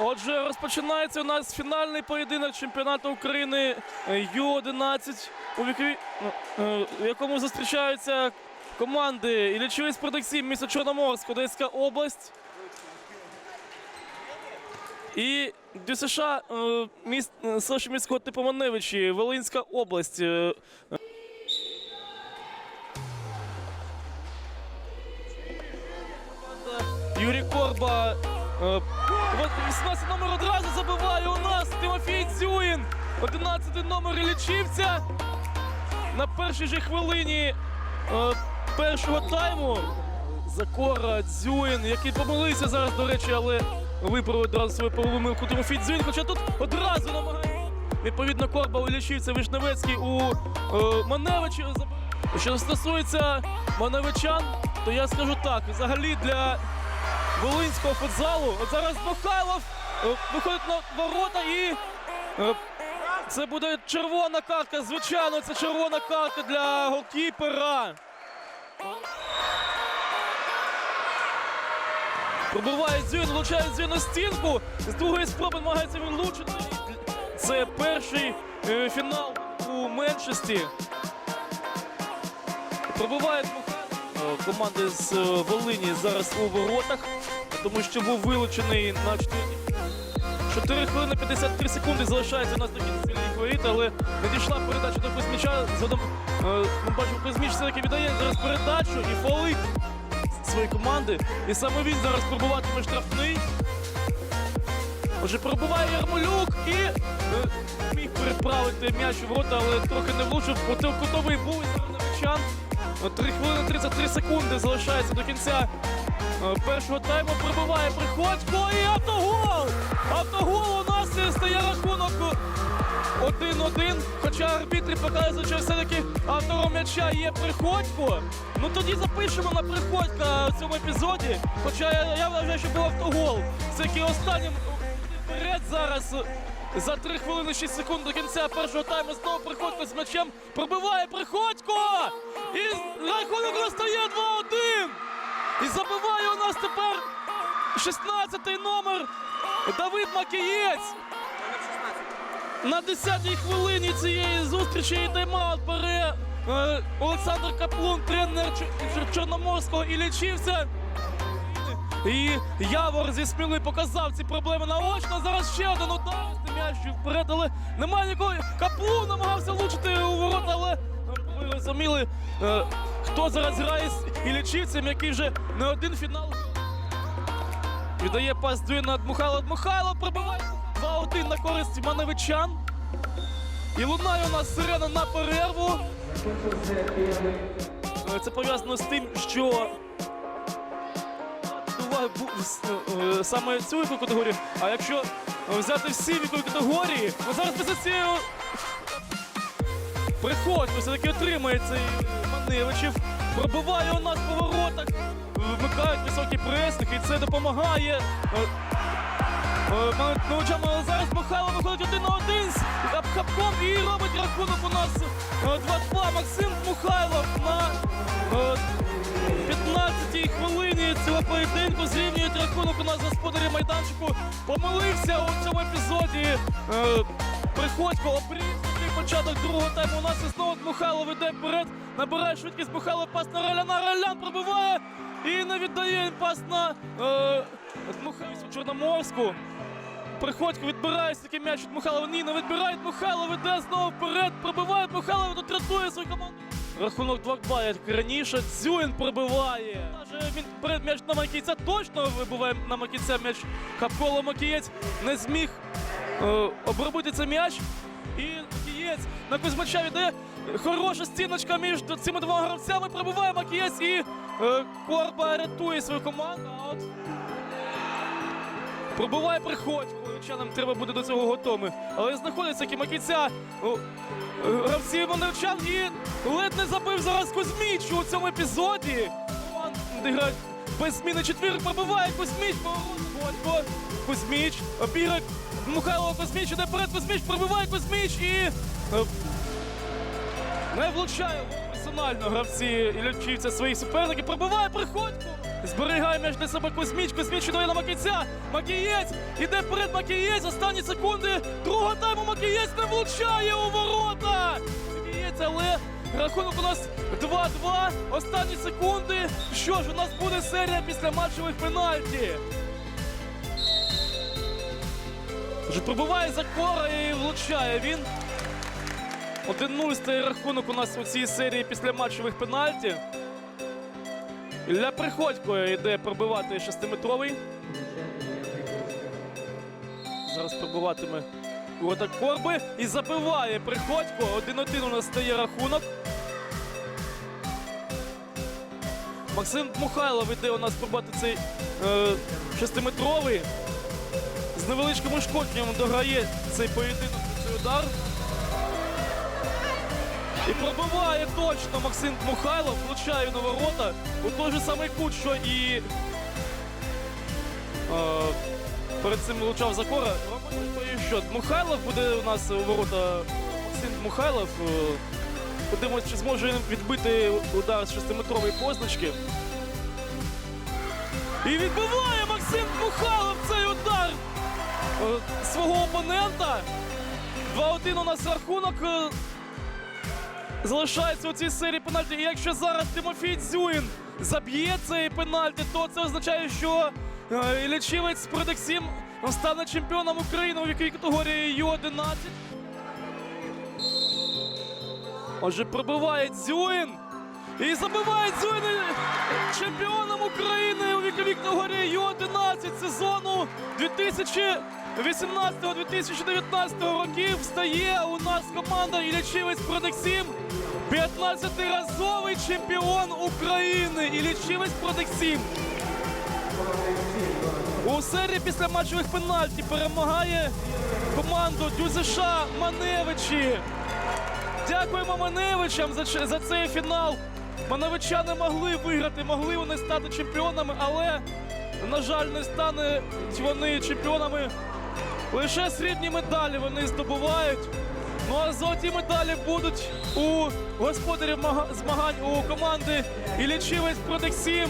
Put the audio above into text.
Отже, розпочинається у нас фінальний поєдинок чемпіонату України е, Ю-11, у вікові, ну, е, в якому зустрічаються команди Іллічевець Продексій, місто Чорноморськ, Одеська область. І ДЮСШ е, міст, селище міського типу Маневичі, Волинська область. Юрій Корба. Е, 18 номер одразу забиває у нас Тимофій Дзюїн. 11 номер Іллічівця. На першій же хвилині е, першого тайму. Закора Дзюїн, який помилився зараз, до речі, але виправив одразу свою помилку Тимофій Дзюїн. Хоча тут одразу намагається. Відповідно, Корба у Іллічівця, Вишневецький у е, Маневичі. Що стосується Маневичан, то я скажу так: взагалі для Волинського футзалу. От зараз Михайлов е, виходить на ворота і е, це буде червона картка. Звичайно, це червона картка для голкіпера. Пробиває Дзюн, влучає Дзюн на стінку. З другої спроби намагається він влучити. Це перший е, фінал у меншості. Пробиває Команди з е, Волині зараз у воротах, тому що був вилучений на 4, 4 хвилини 53 секунди. Залишається у нас до кінця воріт, але надійшла передача до Кузьміча. Згодом е, ми бачимо, Кузьміч все-таки віддає зараз передачу і фолить своєї команди. І саме він зараз пробуватиме штрафний. Отже, пробуває Ярмолюк і е, міг переправити м'яч у ворота, але трохи не влучив. Проте кутовий був і Зеленовичан. 3 хвилини 33 секунди залишається до кінця е, першого тайму. Прибиває Приходько і автогол! Автогол у нас стає рахунок 1-1. Хоча арбітри показують, що все-таки автором м'яча є Приходько. Ну тоді запишемо на Приходька в цьому епізоді. Хоча я, я вважаю, що був автогол. Це який останнім вперед зараз. За 3 хвилини 6 секунд до кінця першого тайму знову Приходько з м'ячем пробиває Приходько! І рахунок настає 2-1! І забиває у нас тепер 16-й номер Давид Макієць. На 10-й хвилині цієї зустрічі і тайм-аут бере е, Олександр Каплун, тренер Чор- Чор- Чорноморського і лічився. І Явор зі Сміли показав ці проблеми наочно. Зараз ще один удар м'ячів вперед, але немає нікого. Каплун намагався влучити у ворота, але ви розуміли, е, хто зараз грає з Іллічівцем, який вже не один фінал. Віддає пас Дюйна від Михайла. Михайло пробиває 2-1 на користь Маневичан. І лунає у нас сирена на перерву. Е, Це пов'язано з тим, що е, саме цю категорію. А якщо взяти всі вікові категорії, ну зараз цього приходько все-таки отримає цей Маневичів. Пробиває у нас поворотах. вмикають високий пресник, і це допомагає. е, е, Але зараз Михайло виходить один на один з хапком і робить рахунок у нас е, 2-2. Максим Михайлов на е, 15-й хвилині цього поєдинку зрівнюють рахунок у нас господарі майданчику. Помилився у цьому епізоді. Е, Приходько обрізаний початок другого тайму. У нас і знову Михайло веде вперед. Набирає швидкість Михайло пас на Раляна. Ралян пробиває і не віддає пас на е, Чорноморську. Приходько відбирає такий м'яч від Михайлова. Ні, не відбирають Михайло, веде знову вперед. Пробиває Михайло, тут рятує свою команду. Рахунок 2-2, як раніше. Дзюін пробиває. Він перед м'яч на Макійця точно вибиває на Макійця м'яч. Капколо Макієць не зміг е, обробити цей м'яч. І Макієць на Кузьмача віддає. Хороша стіночка між цими двома гравцями. Пробиває Макієць і е, Корба рятує свою команду. А от Пробиває приходько. Лучанам треба буде до цього готовими. Але знаходиться Кімакіця. Гравці Маневчан і ледь не забив зараз Кузьміч у цьому епізоді. Грають без зміни четвір. Пробиває Кузьміч. Приходько. Кузьміч. Обіграє Михайло Кузьміч. Іде перед Кузьміч. Пробиває Кузьміч і е, не влучає персонально гравці і Іллячівця своїх суперників. Пробиває Приходько. Зберігає м'яч для себе Кузьміч. Кузьміч віддає на Макійця. Макієць іде перед Макієць. Останні секунди. Другого тайму Макієць не влучає у ворота. Макієць, але рахунок у нас 2-2. Останні секунди. Що ж, у нас буде серія після матчевих пенальті. Пробиває Закора і влучає він. 1-0 стає рахунок у нас у цій серії після матчевих пенальті. Ілля Приходько йде пробивати шестиметровий. Зараз пробиватиме ворота Корби і забиває Приходько. 1-1 у нас стає рахунок. Максим Мухайлов іде у нас пробувати цей е, шестиметровий. З невеличким ушкодженням дограє цей поєдинок цей удар. І пробиває точно Максим Мухайлов, влучає на ворота у той же самий кут, що і е, перед цим влучав Закора. І що? Мухайлов буде у нас у ворота Максим Мухайлов. Е, Подивимось, чи зможе відбити удар з шестиметрової позначки. І відбиває Максим Мухайлов цей удар е, свого опонента. 2-1 у нас рахунок. Залишається у цій серії пенальті. І якщо зараз Тимофій Дзюїн заб'є цей пенальті, то це означає, що е, Іллічівець з стане чемпіоном України у віковій категорії Ю-11. Отже, пробиває Дзюїн. І забиває Дзюїн чемпіоном України у віковій категорії Ю-11 сезону 2018-2019 років стає у нас команда Іллічівець Продексім. 15-разовий чемпіон України Іллічівець Продексім. У серії після матчових пенальті перемагає команду ДЮЗШ Маневичі. Дякуємо Маневичам за, за цей фінал. Маневичани могли виграти, могли вони стати чемпіонами, але, на жаль, не стануть вони чемпіонами. Лише срібні медалі вони здобувають. Ну а золоті медалі будуть у господарів мага- змагань у команди Іллічівець Продексім.